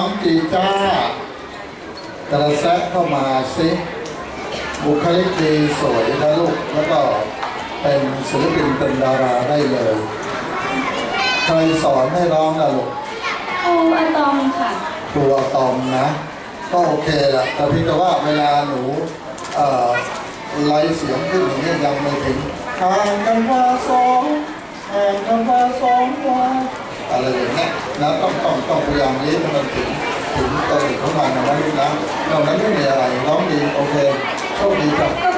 ้องจีจ้ากระแซะเข้ามาสิบุคลิกดีสวยนะลูก แล้วก็เป็นศิลปินเป็นดาราได้เลย ใครสอนให้ร้องนะลูกครูอะตอมค่ะครูอะตอมนะ ก็โอเคแหละแต่พี่แต่ว่าเวลาหนูเอ่อไล่เสียงขึ้นอย่างนี้ยังไม่ถึงห่างกันว่าสองห่างกันว่าสองว่าอะไรอย่างเงี้ย นะต้องต้องต้องพยายามลี้ให้มันถึงถึงตัวเองของมันนะนะลูกนะนอกนั้นไม่มีอะไรร้องดีโอเคโชคดีครับ